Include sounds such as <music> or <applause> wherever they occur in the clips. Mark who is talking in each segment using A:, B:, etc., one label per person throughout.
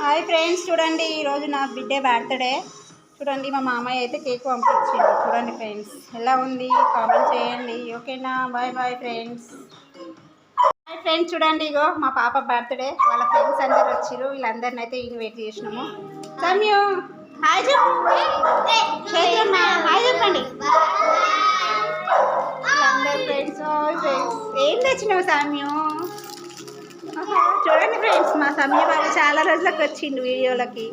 A: Hi friends చూడండి ఈరోజు నా బిడ్డే బర్త్డే చూడండి మా మామయ్య అయితే కేక్ పంపించిండు. చూడండి ఫ్రెండ్స్ ఎలా ఉంది? కామెంట్ చేయండి. ఓకేనా bye bye friends hi friends చూడండి ఇగో మా పాప బర్త్డే వాళ్ళ ఫ్రెండ్స్ అందరు వచ్చిర్రు. వీళ్ళందరిని అయితే ఇన్వైట్ చేసినాము. సమయు హాయ్ చెప్పు. చైత్రమ్మ హాయ్ చెప్పండి. అందరు ఫ్రెండ్స్ ఫ్రెండ్స్ ఏం తెచ్చినావు సామ్యం? చూడండి ఫ్రెండ్స్ మా సమయ బాబు చాలా రోజులకు వచ్చిండు వీడియోలకి.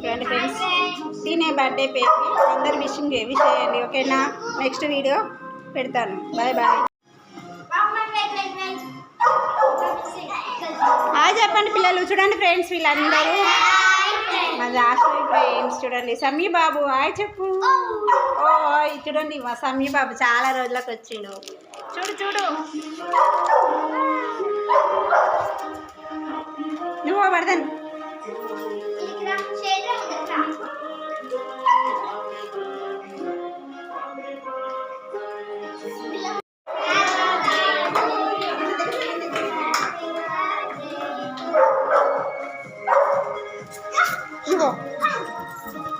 A: చూడండి ఫ్రెండ్స్ తినే బర్త్డే పేరుకి అందరు విషింగ్ విష్ చేయండి ఓకేనా? నెక్స్ట్ వీడియో పెడతాను. బాయ్ బాయ్ హాయ్ చెప్పండి పిల్లలు చూడండి ఫ్రెండ్స్ వీళ్ళందరూ. రాష్ట్ర ఫ్రెండ్స్ చూడండి. సమీ బాబు హాయ్ చెప్పు. ఓ చూడండి మా సమీ బాబు చాలా రోజులకు వచ్చిండు. చూడు చూడు. నువ్వు పడదాను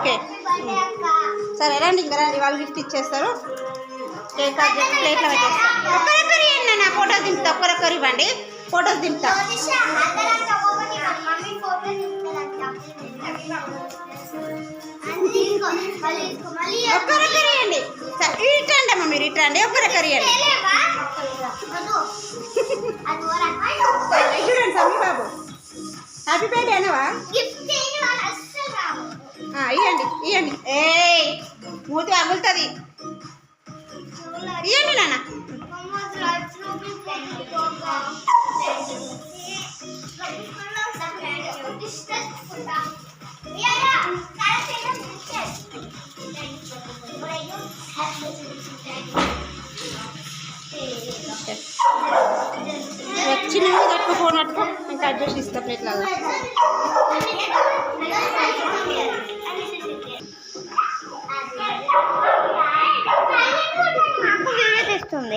A: ఓకే. సరే రండి ఇంకా రండి వాళ్ళు గిఫ్ట్ ఇచ్చేస్తారు. కేక్ ప్లేట్లో ఒక్కరొక్కరి ఇవ్వండి నా ఫోటోస్ దింపుతా ఒక్కరొక్కరు ఇవ్వండి. ఫోటోస్ దింపుతా. ఒక్కరొక్కరు ఇవ్వండి. సరే, ఇట్రండి అమ్మ మీరు ఇట్రండి ఒక్కరొక్కరు ఇవ్వండి. <laughs> చూడండి సమీ బాబు. హ్యాపీ బర్త్డే అనవా ఇవ్వండి ఇవ్వండి ఏ మూతి అగులుతుంది ఇవ్వండి నాన్న. వచ్చినవి కట్టుకో ఫోన్ కట్టుకో ఇంకా అడ్జస్ట్ ఇస్తా ప్లేట్లలో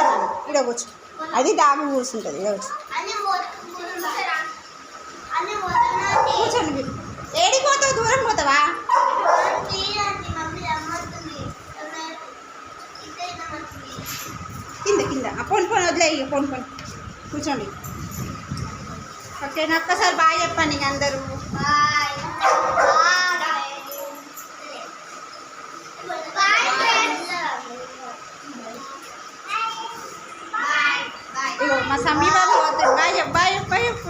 A: కూర్చో ఈడ కూర్చో. అది దాగు కూర్చుంటుంది ఈడ కూర్చో. కూర్చోండి మీరు. ఏడికి పోతావు? దూరం పోతావా? కింద కింద. ఆ పోను పోను వదిలేయి పోను పోను కూర్చోండి. ఓకే ఒక్కసారి బాగా చెప్పండి అందరూ. బాయ్. చెప్పు, బాయ్ చెప్పు, బాయ్ చెప్పు, బాయ్ చెప్పు.